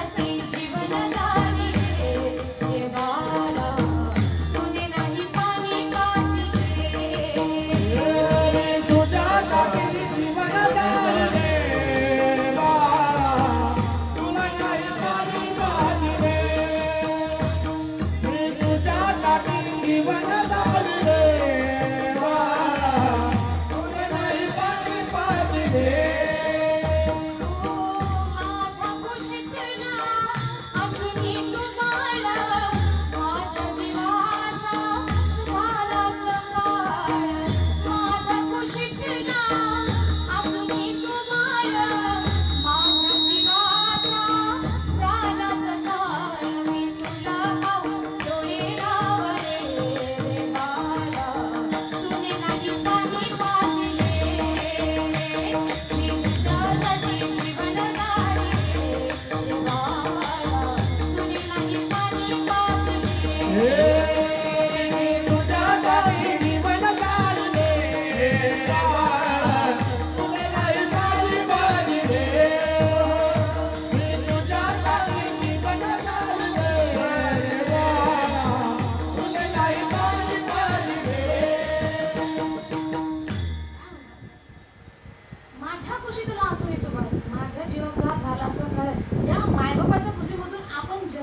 Thank you.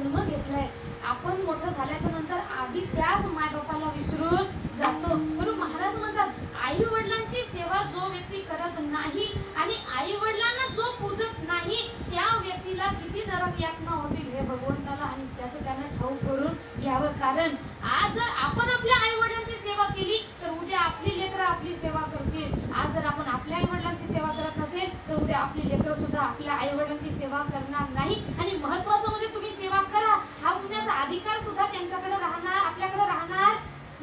जन्म घेतलाय. आपण मोठं झाल्याच्यानंतर आधी त्याच मायबापाला विसरून जातो. म्हणून महाराज म्हणतात आई वडिलांची सेवा जो व्यक्ती करत नाही आणि आई वडिलांना जो पूजत नाही त्या व्यक्तीला किती नरक यातना होते हे भगवंताला आणि त्याचं त्यांना ठाऊक करून घ्यावं कारण आज जर आपण आपल्या आई वडिलांची सेवा केली तर उद्या आपली लेकरं आपली सेवा करतील आज जर आपण आपल्या आई वडिलांची सेवा करत नसेल तर उद्या आपली लेकरं सुद्धा आपल्या आई वडिलांची सेवा करणार नाही आणि महत्वाचं म्हणजे तुम्ही सेवा करा हा म्हणण्याचा अधिकार सुद्धा त्यांच्याकडे राहणार आपल्याकडे राहणार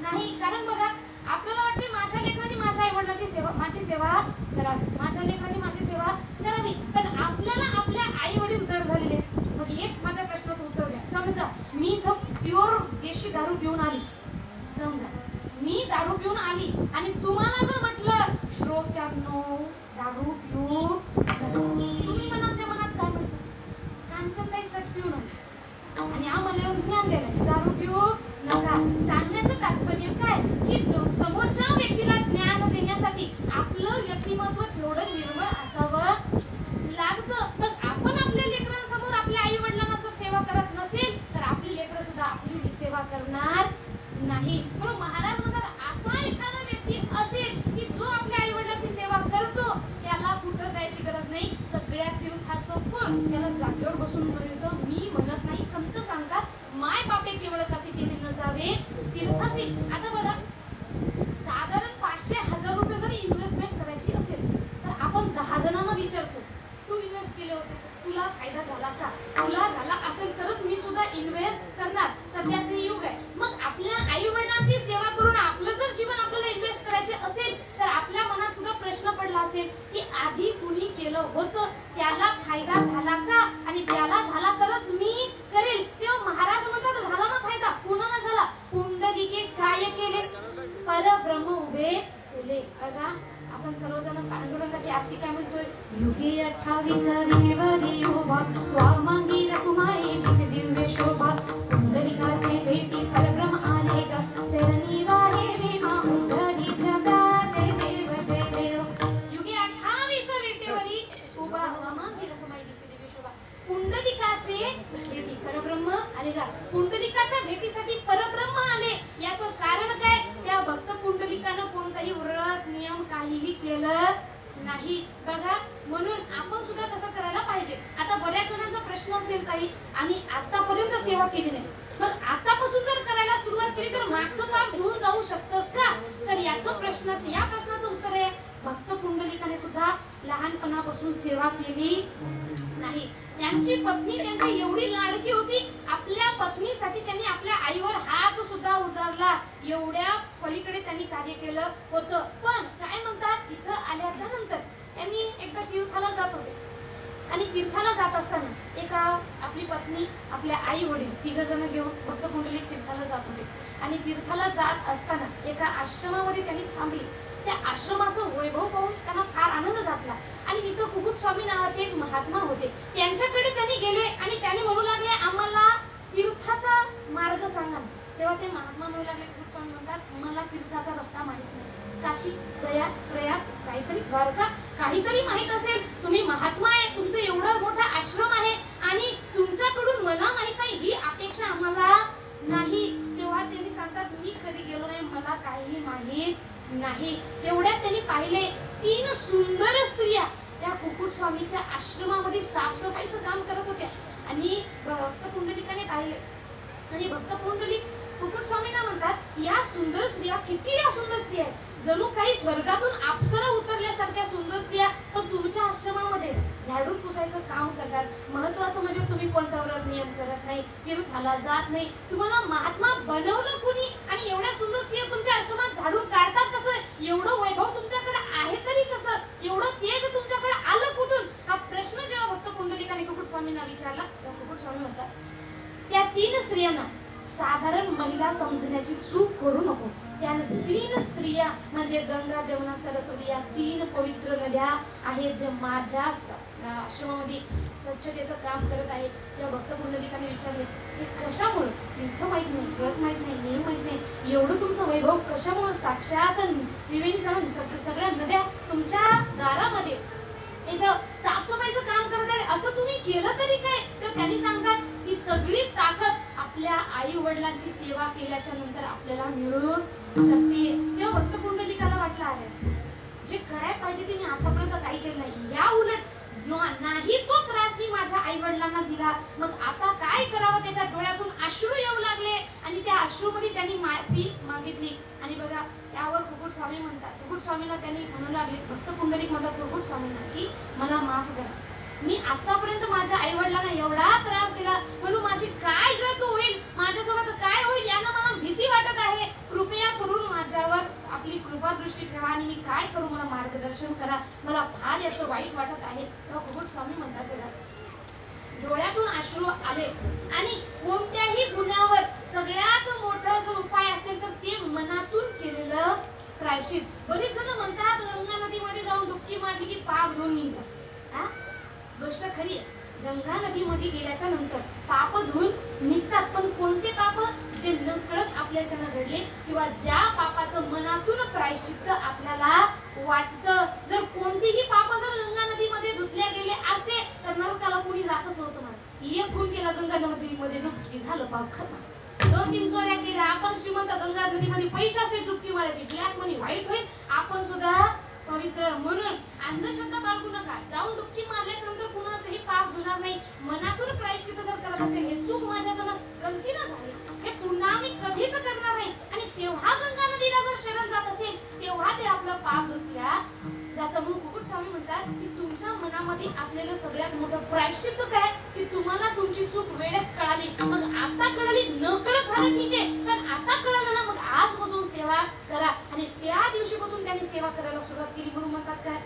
नाही. कारण बघा आपल्याला वाटते माझ्या लेखाने माझ्या आई वडिलांची सेवा माझी सेवा करावी. माझ्या लेखाने माझी सेवा करावी. पण आपल्याला आपल्या आई वडील जड झालेले मग एक माझ्या प्रश्नाचं उत्तर द्या. समजा मी इथं प्युअर देशी दारू पिऊन आली. समजा मी दारू पिऊन आली आणि तुम्हाला जर म्हटलं श्रोत्यांनो दारू पिऊ तुम्ही मनातल्या मनात काय म्हणता? कांचनताई सट पिऊ आली आणि आम्हाला ज्ञान द्यायला दारू पिऊ नका. सांगण्याचं तात्पर्य काय? की समोरच्या व्यक्तीला ज्ञान देण्यासाठी आपलं व्यक्तिमत्व थोडं निर्मळ असावं लागतं. मग आपण आपल्या लेकरांसमोर आपल्या आई वडिलांना सेवा करत नसेल तर आपली लेकरं सुद्धा आपली सेवा करणार नाही. म्हणून महाराज म्हणतात असा एखादा व्यक्ती असेल की जो आपल्या आई वडिलांची सेवा करतो त्याला कुठं जायची गरज नाही. सगळ्या तीर्थाचं फळ त्याला जागेवर बसून मिळतं मी म्हणत नाही. संत सांगतात माय बापे केवळ कसे एवढ्या पलीकडे त्यांनी कार्य केलं होतं. पण काय म्हणतात इथं आल्याच्यानंतर त्यांनी एकदा तीर्थाला जात होते. आणि तीर्थाला जात असताना एका आपली पत्नी आपल्या आई वडील तिघजण घेऊन भक्त कुंडली तीर्थाला जात होते. आणि तीर्थाला जात असताना एका आश्रमामध्ये त्यांनी थांबले. त्या आश्रमाचं वैभव पाहून त्यांना फार आनंद झाला. आणि तिथं कुकुट स्वामी नावाचे एक महात्मा होते. त्यांच्याकडे त्यांनी गेले आणि त्याने म्हणू लागले आम्हाला तीर्थाचा मार्ग सांगा तेव्हा ते महात्मा म्हणू लागले स्वामी म्हणतात मला तीर्थाचा रस्ता माहीत नाही. काशी प्रयाग प्रयाग काहीतरी द्वारका काहीतरी माहीत असेल. तुम्ही महात्मा आहे तुमचं एवढं मोठा आश्रम आहे आणि तुमच्याकडून मला माहीत नाही ही अपेक्षा आम्हाला नाही. तेव्हा त्यांनी सांगतात मी कधी गेलो नाही मला काही माहीत नाही. तेवढ्यात त्यांनी पाहिले तीन सुंदर स्त्रिया त्या कुकुट स्वामीच्या आश्रमामध्ये साफसफाईचं काम करत होत्या. आणि भक्त पुंडलिकाने पाहिले. आणि भक्त पुंडलिक कुकुट स्वामींना म्हणतात या सुंदर स्त्रिया किती या सुंदर स्त्रिया आहेत. जणू काही स्वर्गातून अप्सरा उतरल्यासारख्या सुंदर स्त्रिया पण तुमच्या आश्रमामध्ये झाडून पुसायचं काम करतात. महत्वाचं म्हणजे तुम्ही कोणता व्रत नियम करत नाही तीर्थाला जात नाही. तुम्हाला महात्मा बनवलं कुणी आणि एवढ्या सुंदर स्त्रिया तुमच्या आश्रमात झाडून काढतात कसं? एवढं वैभव तुमच्याकडे आहे तरी कसं? एवढं तेज तुमच्याकडे आलं कुठून? हा प्रश्न जेव्हा भक्त कुंडलिकाने कुकुट स्वामींना विचारला तेव्हा कुकुट स्वामी म्हणतात त्या तीन स्त्रियांना साधारण महिला समजण्याची चूक करू नको. त्या तीन स्त्रिया म्हणजे गंगा जमुना सरस्वती या तीन पवित्र नद्या आहेत जे माझ्या आश्रमामध्ये स्वच्छतेचं काम करत आहे त्या भक्त पुंडलिकाने विचारले हे कशामुळे? तीर्थ माहीत नाही व्रत माहीत नाही नियम माहीत नाही. एवढं तुमचं वैभव कशामुळे? साक्षात त्रिवेणी सगळ्या नद्या तुमच्या दारामध्ये. एकदा साफसफाईचं काम करत आहे असं तुम्ही केलं तरी काय? तर त्यांनी सांगतात की सगळी ताकद आपल्या आई वडिलांची सेवा केल्याच्यानंतर आपल्याला मिळू शकते तेव्हा भक्त कुंडलिकाला वाटलं अरे जे करायला पाहिजे ते मी आतापर्यंत काही केलं नाही. या उलट नाही तो त्रास मी माझ्या आई वडिलांना दिला. मग आता काय करावं? त्याच्या डोळ्यातून अश्रू येऊ लागले आणि त्या अश्रूमध्ये त्यांनी माफी मागितली. आणि बघा त्यावर कुकुट स्वामी म्हणतात. कुकुट स्वामीला त्यांनी म्हणू लागले भक्त कुंडलिक म्हणतात कुकुट स्वामींना की मला माफ करा. मी आतापर्यंत माझ्या आई वडिलांना एवढा त्रास दिला. म्हणून माझी काय गत होईल? माझ्यासोबत काय होईल यानं मला भीती वाटत आहे. कृपया करून माझ्यावर आपली कृपा दृष्टी ठेवा आणि मी काय करू? मला मार्गदर्शन करा. मला फार याचं वाईट वाटत आहे. तेव्हा कुबुट स्वामी म्हणतात त्याला डोळ्यातून अश्रू आले आणि कोणत्याही गुन्ह्यावर सगळ्यात मोठा जर उपाय असेल तर ते मनातून केलेलं प्रायश्चित. बरेच जण म्हणतात गंगा नदीमध्ये जाऊन डुबकी मारली की पाप धुवून निघतात. हा? गोष्ट खरी आहे. गंगा नदीमध्ये गेल्याच्यानंतर पाप धुवून निघतात. पण कोणते पाप? जे नकळत आपल्याच्यानं घडले किंवा ज्या पापाचं मनातून प्रायश्चित्त आपल्याला वाटतं. जर कोणतेही पाप जर गंगा नदीमध्ये धुतल्या गेले असते तर नरकाला कोणी जातच नव्हतं म्हणा. एक गुण केला गंगा नदीमध्ये डुबकी झालं पाप खतम. दोन तीन चोऱ्या केल्या. आपण श्रीमंत गंगा नदीमध्ये पैसे असेल डुबकी मारायची. ब्लॅक मनी वाईट होईल. आपण सुद्धा पवित्र म्हणून अंधश्रद्धा बाळगू नका. जाऊन डुबकी मारल्याच्या नंतर कुणाचंही पाप धुणार नाही. मनातून प्रायश्चित जर करत असेल हे चूक माझ्याकडनं गलतीनं झाली. हे पुन्हा मी कधीच करणार नाही. आणि तेव्हा गंगा नदीला जर शरण जात असेल तेव्हा ते आपलं पाप धुतल्या जातं म्हणून कुकुट स्वामी म्हणतात की तुमच्या मनामध्ये असलेलं सगळ्यात मोठं प्रायश्चित्त काय? की तुम्हाला तुमची चूक वेळेत कळाली. मग आता कळाली न कळत झालं ठीक आहे. पण आता कळालं ना मग आजपासून सेवा करा. आणि त्या दिवशीपासून त्यांनी सेवा करायला सुरुवात केली म्हणून म्हणतात काय?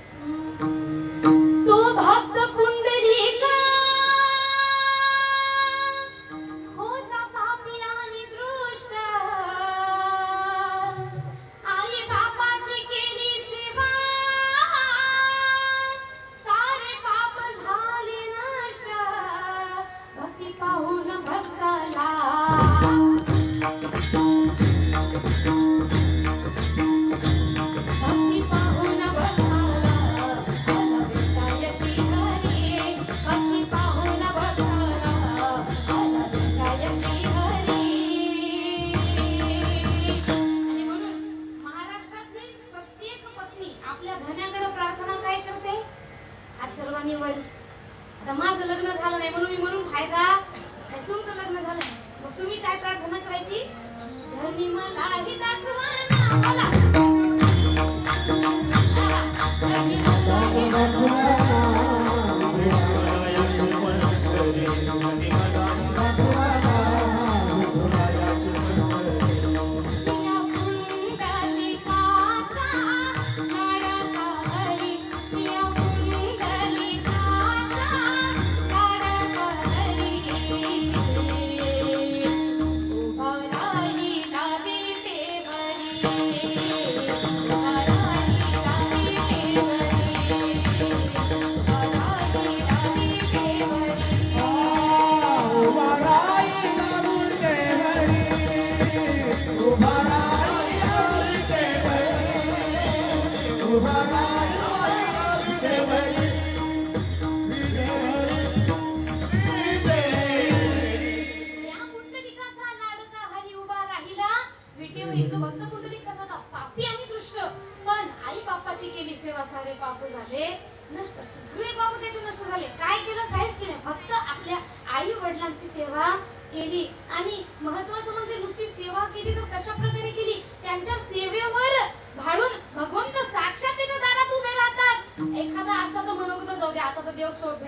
सर्वांनी वर. आता माझं लग्न झालं नाही म्हणून मी म्हणून फायदा तुमचं लग्न झालं मग तुम्ही काय प्रार्थना करायची? धनी मला ही दाखवा.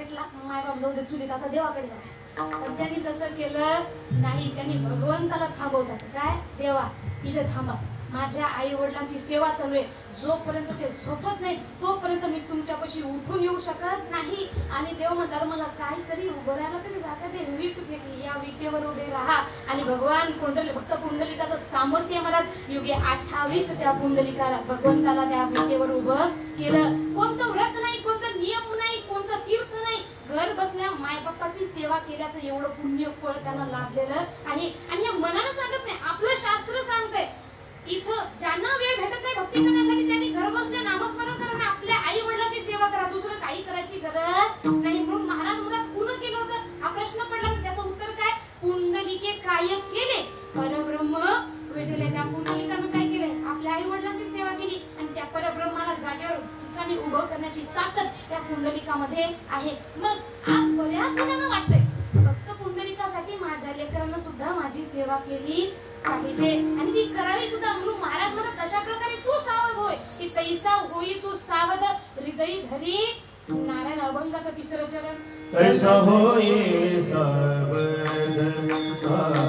देव सोड मायबाप जाऊ दे चुलीत आता देवाकडे जा. पण त्यांनी तसं केलं नाही. त्यांनी भगवंताला थांबवतात. काय? देवा इथे थांबा. माझ्या आई वडिलांची सेवा चालू आहे. जोपर्यंत ते झोपत नाही तोपर्यंत मी तुमच्यापाशी उठून येऊ शकत नाही. आणि देव म्हणतात मला काहीतरी उभं राहायला तरी जागा दे. वीट फेकली या विटेवर उभे राहा. आणि भगवान कुंडली भक्त कुंडलिकाचं सामर्थ्य मनात युगे अठ्ठावीस त्या पुंडलिकाला भगवंताला त्या विटेवर उभं केलं. कोणतं व्रत नाही कोणतं नियम नाही कोणतं तीर्थ नाही. घर बसल्या मायबापाची सेवा केल्याचं एवढं पुण्य फळ त्यांना लाभलेलं आहे. आणि हे मनानं सांगत नाही आपलं शास्त्र सांगतंय. इथं ज्यांना वेळ भेटत नाही भक्ती करण्यासाठी त्यांनी घर बसल्या नामस्मरण करा आणि आपल्या आई वडिलांची सेवा करा. दुसरं काही करायची गरज नाही. म्हणून महाराज मुलात पूर्ण केलं होतं. हा प्रश्न पडला तर त्याचं उत्तर काय? पुंडलिके काय केले. परब्रह्म भेटले त्या पुंडलिकानं काय केलंय आपल्या आई वडिलांची सेवा केली आणि त्या परब्रह्माला जागेवर ठिकाणी उभं करण्याची ताकद त्या पुंडलिकामध्ये आहे. मग आज बऱ्याच जणांना वाटतंय फक्त पुंडलिकासाठी माझ्या लेकरांना सुद्धा माझी सेवा केली. पाहिजे आणि ती करावी सुद्धा. म्हणून महाराज म्हणत अशा प्रकारे तू सावध होय. की तैसा होई तू सावध. हृदय धरी नारायण अभंगाचं तिसरं चरण. तैसा होई सावध. तैसा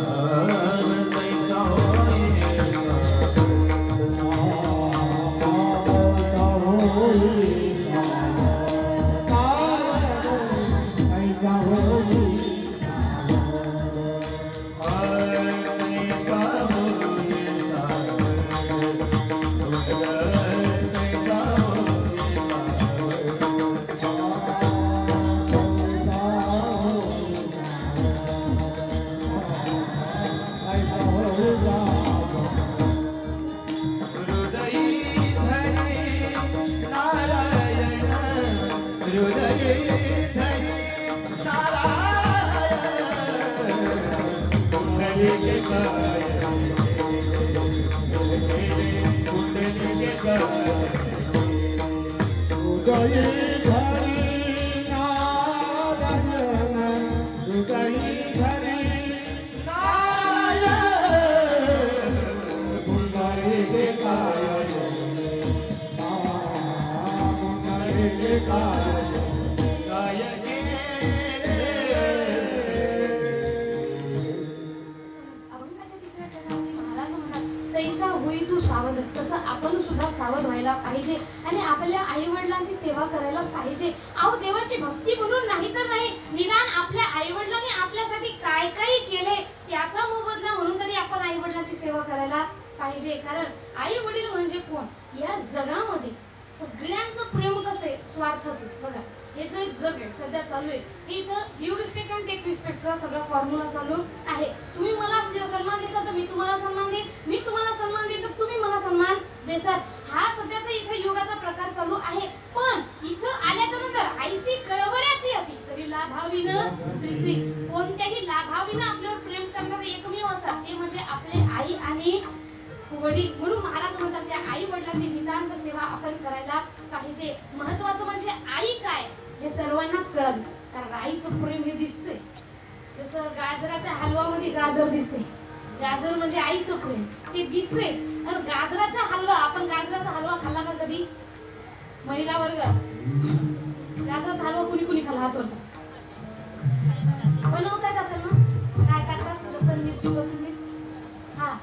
सावध तसं आपण सुद्धा सावध व्हायला पाहिजे आणि आपल्या आई वडिलांची सेवा करायला पाहिजे. अहो देवाची भक्ती म्हणून नाही तर नाही निदान आपल्या आई वडिलां आपल्यासाठी काय काय केले त्याचा मोबदला म्हणून तरी आपण आई वडिलांची सेवा करायला पाहिजे. कारण आई वडील म्हणजे कोण? या जगामध्ये सगळ्यांचं प्रेम कसं आहे? स्वार्थाचं. बघा हे जे जग आहे सध्या चालू आहे हे इथं गिव्ह रिस्पेक्ट अँड टेक रिस्पेक्टचा सगळा फॉर्म्युला चालू आहे. तुम्ही प्रेम हे दिसते जसं गाजराच्या हलवामध्ये गाजर दिसते गाजर म्हणजे आईचं प्रेम ते दिसते आणि गाजराचा हलवा आपण गाजराचा हलवा खाल्ला का कधी? महिला वर्ग. गाजराचा हलवा कुणी कुणी खाल्ला? हात वर करा. असेल ना? काय टाकतात? लसण मिरची कोथिंबीर? हा.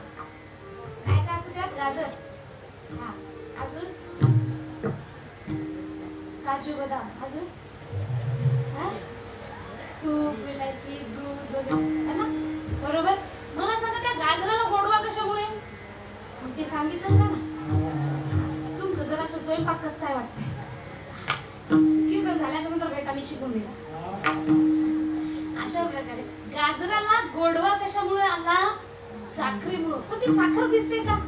काय काय असतं त्यात? गाजर. हा. अजून? काजू बदाम. अजून? हा? तूप विलायची दूध वगैरे बरोबर? मला सांगा त्या गाजराला गोडवा कशामुळे? मग ते सांगितलंच का ना तुमचं जरा असं स्वयंपाक कच्चा आहे वाटतंय. कीर्तन झाल्याच्यानंतर भेटा मी शिकून दिला अशा प्रकारे गाजराला गोडवा कशामुळे आला? साखरेमुळं. पण ती साखर दिसते का?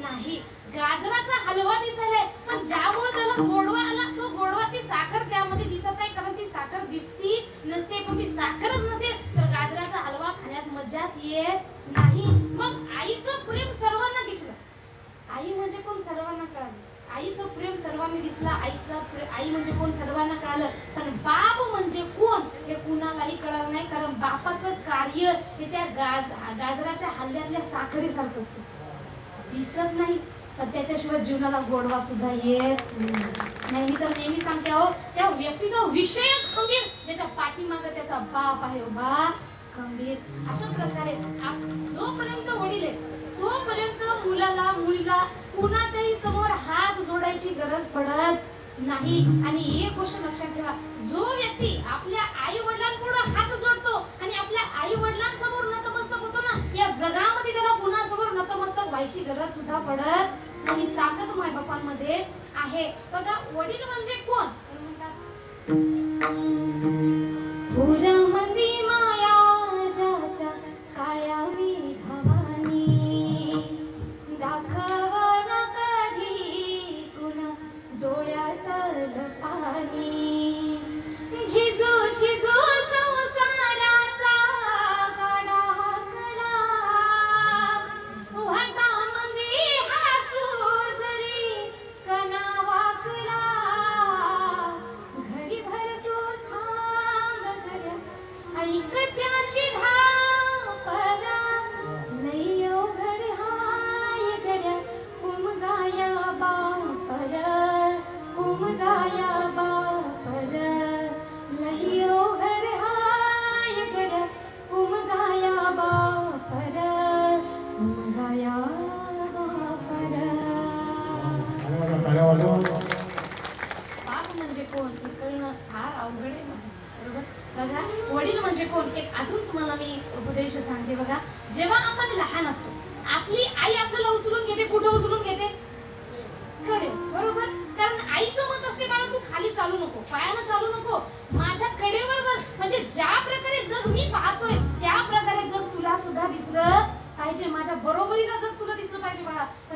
नाही. गाजराचा हलवा दिसायलाय पण ज्यामुळे त्याला गोडवा आला तो गोडवा ती साखर त्यामध्ये दिसत नाही. कारण ती साखर दिसती नसते पण ती साखरच नसेल. तर गाजराचा हलवा खाण्यात मजाच येत नाही. मग आईचं प्रेम सर्वांना दिसलं. आई म्हणजे कोण? सर्वांना कळालं. आईचं प्रेम सर्वांनी दिसलं. आईचं आई म्हणजे कोण? सर्वांना कळालं. पण बाप म्हणजे कोण? हे कुणालाही कळलं नाही. कारण बापाचं कार्य हे त्या गाज गाजराच्या हल्ल्यातल्या साखरेसारखं असतं. दिसत नाही. त्याच्याशिवाय जीवनाला गोडवा सुद्धा येत नाही. मी तर नेहमी सांगते अहो त्या व्यक्तीचा विषयच खंबीर ज्याच्या पाठीमागं त्याचा बाप आहे बा खंबीर. अशा प्रकारे जोपर्यंत वडील आहे तोपर्यंत मुलाला मुलीला कुणाच्याही समोर हात जोडायची गरज पडत नाही. आणि एक गोष्ट लक्षात ठेवा जो व्यक्ती आपल्या आई वडिलांपुढे हात जोडतो आणि आपल्या आई वडिलांसमोर नतमस्तक होतो ना या जगामध्ये त्याला कुणासमोर नतमस्तक व्हायची गरज सुद्धा पडत आणि ताकद मायबापांमध्ये आहे. बघा वडील म्हणजे कोण?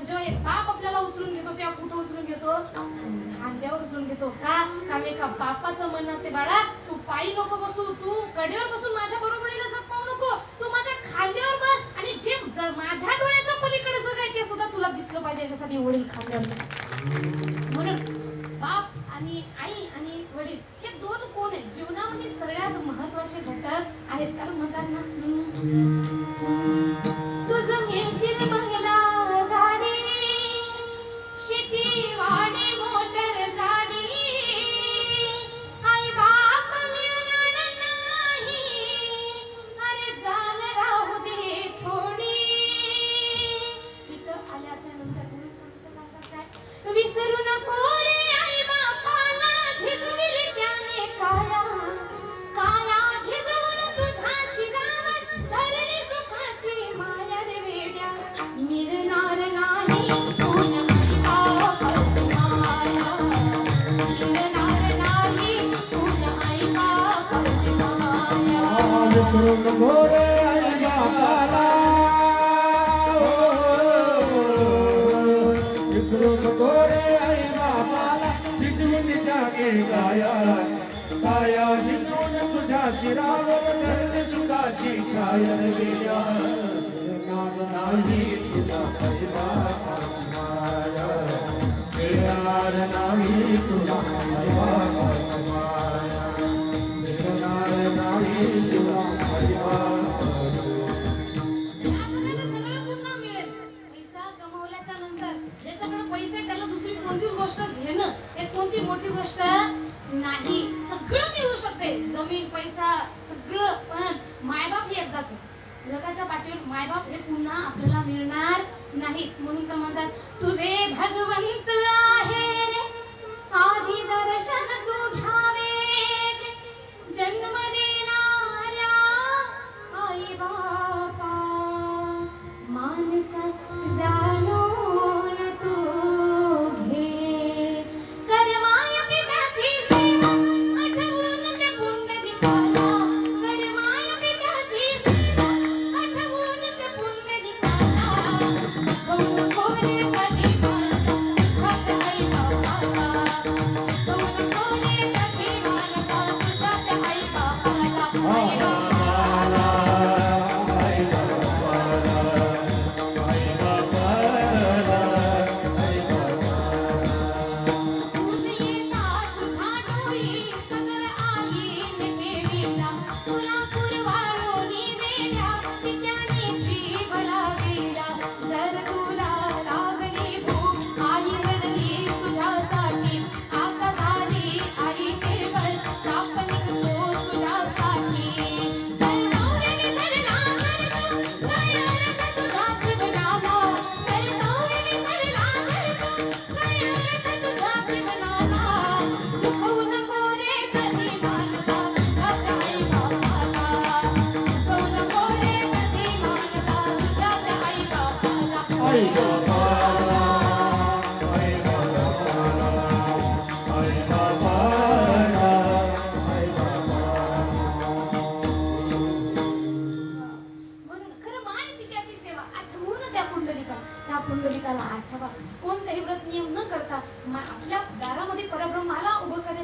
पण जेव्हा एक बाप आपल्याला उचलून घेतो तेव्हा कुठं उचलून घेतो खांद्यावर उचलून घेतो का? कारण एका बापाचं म्हणणं असते बाळा तू पायी नको बसू तू कडेवर बसून माझ्या बरोबरीला जग पाहू नको. तू माझ्या खांद्यावर बस आणि जे माझ्या डोळ्याच्या पलीकडे जग आहे ते सुद्धा तुला दिसलं पाहिजे याच्यासाठी वडील खांद्यावर म्हणून बाप आणि आई आणि वडील हे दोन कोण आहेत? जीवनामध्ये सगळ्यात महत्त्वाचे घटक आहेत. कारण म्हणतात ना तुझं मिळतील विसरू नको रे आई बापाला झिजविली त्याने काया। काया झिजवून तुझ्या शिरावर धरली सुखाची माया रे वेड्या मिळणार नाही कोण आई बापाची माया मिळणार नाही कोण आई बापाची माया। गाया गाया जिजवून तुझ्या शिरावर धरली सुखाची छाया गेल्या नाही तुला माया नाही तुला आई जगाच्या पाठीवर मायबाप हे पुन्हा आपल्याला मिळणार नाही. म्हणून तर म्हणतात तुझे भगवंत आहे रे. आधी दर्शन तू घ्यावे जन्म देणाऱ्या आई बाप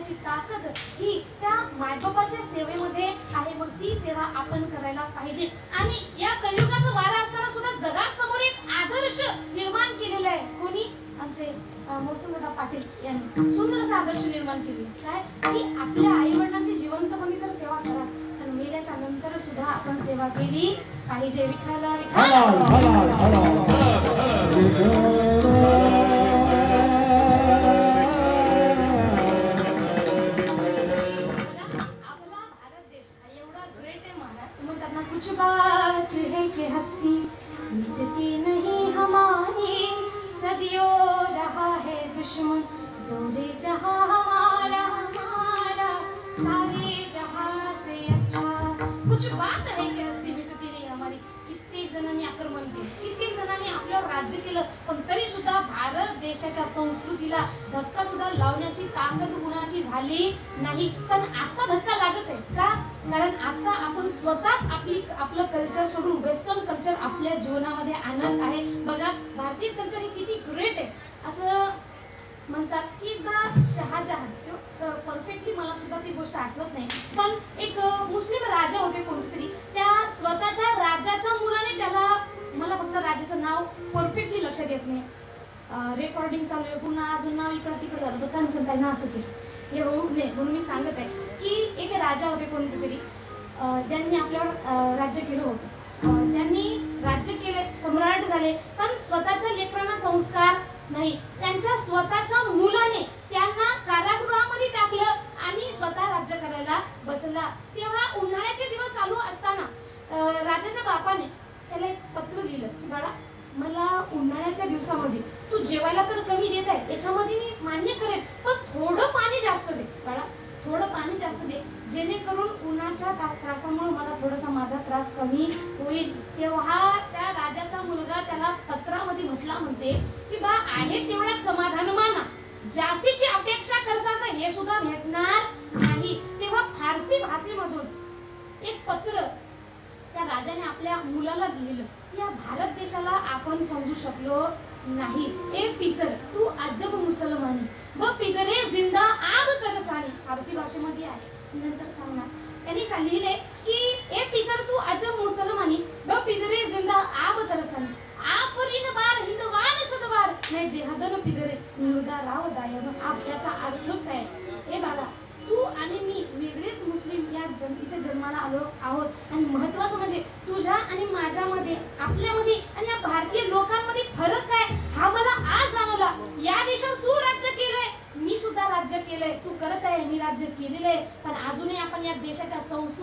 करण्याची ताकद ही त्या मायबापाच्या सेवेमध्ये आहे. मग ती सेवा आपण करायला पाहिजे. आणि या कलियुगाचं वारा असताना सुद्धा जगासमोर एक आदर्श निर्माण केलेला आहे. कोणी? आमचे मोसमदा पाटील यांनी. सुंदर असा आदर्श निर्माण केलेला काय? की आपल्या आई वडिलांची जिवंतपणे तर सेवा करा. पण मेल्याच्या नंतर सुद्धा आपण सेवा केली पाहिजे. विठ्ठल हलाल. हस्ती मिटती नहीं हमारी सदियों रहा है दुश्मन। दौरे जहां हमारा हमारा सारे जहां से अच्छा। कुछ बात है कि हस्ती मिटती नहीं हमारी। कित्येक जणांनी आक्रमण केलं कित्येक जणांनी आपल्यावर राज्य केलं पण तरी सुद्धा भारत देशाच्या संस्कृतीला धक्का सुद्धा लावण्याची ताकद कुणाची झाली नाही? पण आता धक्का लागत आहे का? कारण आता आपण स्वतःच आपली आपलं कल्चर सोडून वेस्टर्न कल्चर आपल्या जीवनामध्ये आणत आहे. बघा भारतीय कल्चर हे किती ग्रेट आहे. असं म्हणतात की एकदा शहाजहान. परफेक्टली मला सुद्धा ती गोष्ट आठवत नाही. पण एक मुस्लिम राजा होते कोणतरी त्या स्वतःच्या राजाच्या मुलाने त्याला मला फक्त राजाचं नाव परफेक्टली लक्षात येत नाही. रेकॉर्डिंग चालू आहे. पुन्हा अजून नाव इकडं तिकडं झालं तर ना असं केलं हे होऊ नये म्हणून मी सांगत आहे की राजा होते कोणते तरी ज्यांनी आपल्यावर राज्य केलं होतं. त्यांनी राज्य केले सम्राट झाले पण स्वतःच्या लेकरांना संस्कार नाही. त्यांच्या स्वतःच्या मुलाने त्यांना कारागृहामध्ये टाकलं आणि स्वतः राज्य करायला बसला. तेव्हा उन्हाळ्याचे दिवस चालू असताना राजाच्या बापाने त्याला एक पत्र लिहिलं की बाळा मला उन्हाळ्याच्या दिवसामध्ये तू जेवायला तर कमी देत आहे याच्यामध्ये मी मान्य करेल पण थोडं पाणी जास्त दे बाळा. थोडं पाणी जास्त दे. जेणेकरून उन्हाच्या त्रासामुळे मला थोडासा माझा त्रास कमी होईल. तेव्हा त्या राजाचा मुलगा त्याला पत्रामध्ये म्हटला म्हणते की बा आहे तेवढ्यात समाधान माना. जास्तीची अपेक्षा करसाल तर हे सुद्धा भेटणार नाही. तेव्हा फारसी भाषेमधून एक पत्र त्या राजाने आपल्या मुलाला लिहिलं. की या भारत देशाला आपण समजू शकलो नाही. ए पिसर तू अजब मुसलमानी व पिदरे जिंदा आब तरसानी. फारसी भाषेमध्ये आहे. नंतर सांगणार त्यांनी सांगितले की ए पिसर तू अजब मुसलमानी व पिदरे जिंदा आब तरसानी. आपरीन बार हिंदवान सदवार नाही देहदन पिदरे मृदा राव दायन आप त्याचा अर्थ काय? हे बाळा तू आणि मी वेगळेच मुस्लिम या जन इथे जन्माला आलो आहोत. आणि महत्वाचं म्हणजे तुझ्या आणि माझ्यामध्ये आपल्यामध्ये आणि या भारतीय लोकांमध्ये फरक काय हा मला आज जाणवला. या देशावर तू राज्य केलंय. मी सुद्धा राज्य केलंय. तू करत आहे मी राज्य केलेलं आहे. पण अजूनही आपण या देशाच्या संस्कृती